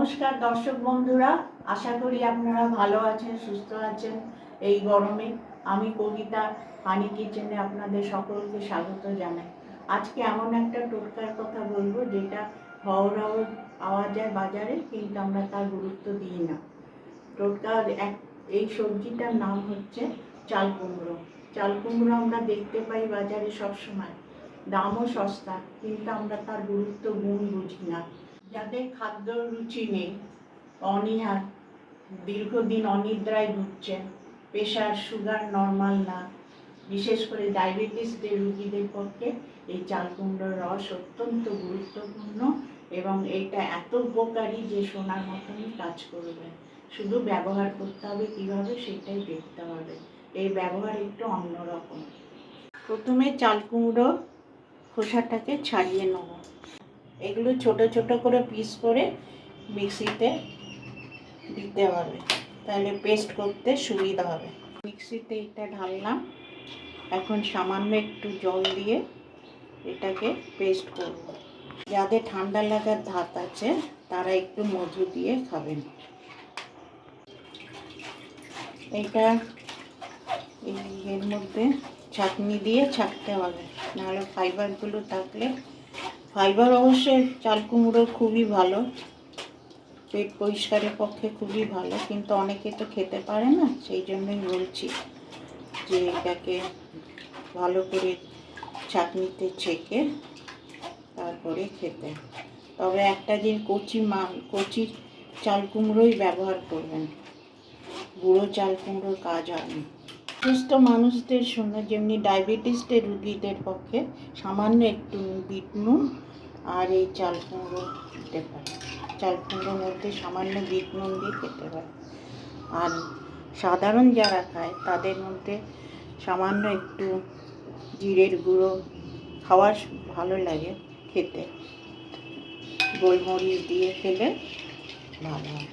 নমস্কার দর্শক বন্ধুরা, আশা করি আপনারা ভালো আছেন, সুস্থ আছেন। এই গরমে আমি কবিতা হানি কিচেনে আপনাদের সকলকে স্বাগত জানাই। আজকে এমন একটা টোটকার কথা বলব, যেটা হওয়াও পাওয়া যায় বাজারে, কিন্তু আমরা তার গুরুত্ব দিই না। টোটকার এক, এই সবজিটার নাম হচ্ছে চাল কুমড়ো। চাল কুমড়ো আমরা দেখতে পাই বাজারে সবসময়। দামও সস্তা, কিন্তু আমরা তার গুরুত্ব গুণ বুঝি না। যাদের খাদ্য রুচি নেই, অনীহা, দীর্ঘদিন অনিদ্রায় ভুগছেন প্রেশার, সুগার নর্মাল না। বিশেষ করে ডায়াবেটিসদের রুগীদের পক্ষে এই চাল কুমড়োর রস অত্যন্ত গুরুত্বপূর্ণ এবং এটা এত উপকারী যে সোনার মতনই কাজ করবে। শুধু ব্যবহার করতে হবে কীভাবে সেটাই দেখতে হবে। এই ব্যবহার একটু অন্যরকম প্রথমে চাল কুমড়ো খোসাটাকে ছাড়িয়ে নেব। এগুলো ছোট ছোট করে পিস করে মিক্সিতে দিতে হবে। তাহলে পেস্ট করতে সুবিধা হবে। মিক্সিতে এটা ঢাললাম। এখন সামান্য একটু জল দিয়ে এটাকে পেস্ট করব। যাদের ঠান্ডা লাগার ধাত আছে, তারা একটু মধু দিয়ে খাবেন। এটা এর মধ্যে ছাঁকনি দিয়ে ছাকতে হবে। নাহলে ফাইবারগুলো থাকলে ফাইবার অবশ্যই, চাল কুমড়ো খুবই ভালো। পেট পরিষ্কারের পক্ষে খুবই ভালো, কিন্তু অনেকে তো খেতে পারে না, সেই জন্যই বলছি যে এটাকে ভালো করে চাটনিতে ছেঁকে তারপরে খেতে। তবে একটা দিন কচি মাল কচি চাল কুমড়োই ব্যবহার করবেন। গুঁড়ো চাল কুমড়োর কাজ হয় না সুস্থ মানুষদের জন্য যেমনি ডায়াবেটিসদের রুগীদের পক্ষে সামান্য একটু বিট নুন আর এই চাল কুমড়ো দিতে পারে চাল কুমড়োর মধ্যে সামান্য বিট নুন দিয়ে খেতে পারে আর সাধারণ যারা খায়, তাদের মধ্যে সামান্য একটু জিরের গুঁড়ো খাওয়ার ভালো লাগে খেতে। গোলমরিচ দিয়ে খেলে ভালো হয়।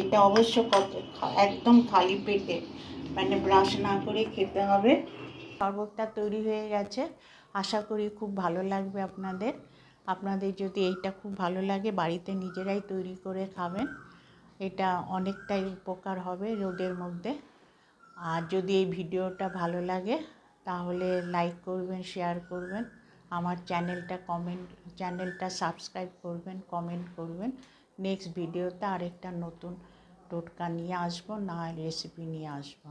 এটা অবশ্য কত, একদম খালি পেটে মানে ব্রাশ না করে খেতে হবে। শরবতটা তৈরি হয়ে গেছে। আশা করি খুব ভালো লাগবে আপনাদের। আপনাদের যদি এইটা খুব ভালো লাগে, বাড়িতে নিজেরাই তৈরি করে খাবেন। এটা অনেকটাই উপকার হবে রোদের মধ্যে। আর যদি এই ভিডিওটা ভালো লাগে, তাহলে লাইক করবেন শেয়ার করবেন। আমার চ্যানেলটা কমেন্ট চ্যানেলটা সাবস্ক্রাইব করবেন কমেন্ট করবেন। নেক্সট ভিডিওতে আরেকটা নতুন টোটকা নিয়ে আসব না রেসিপি নিয়ে আসব।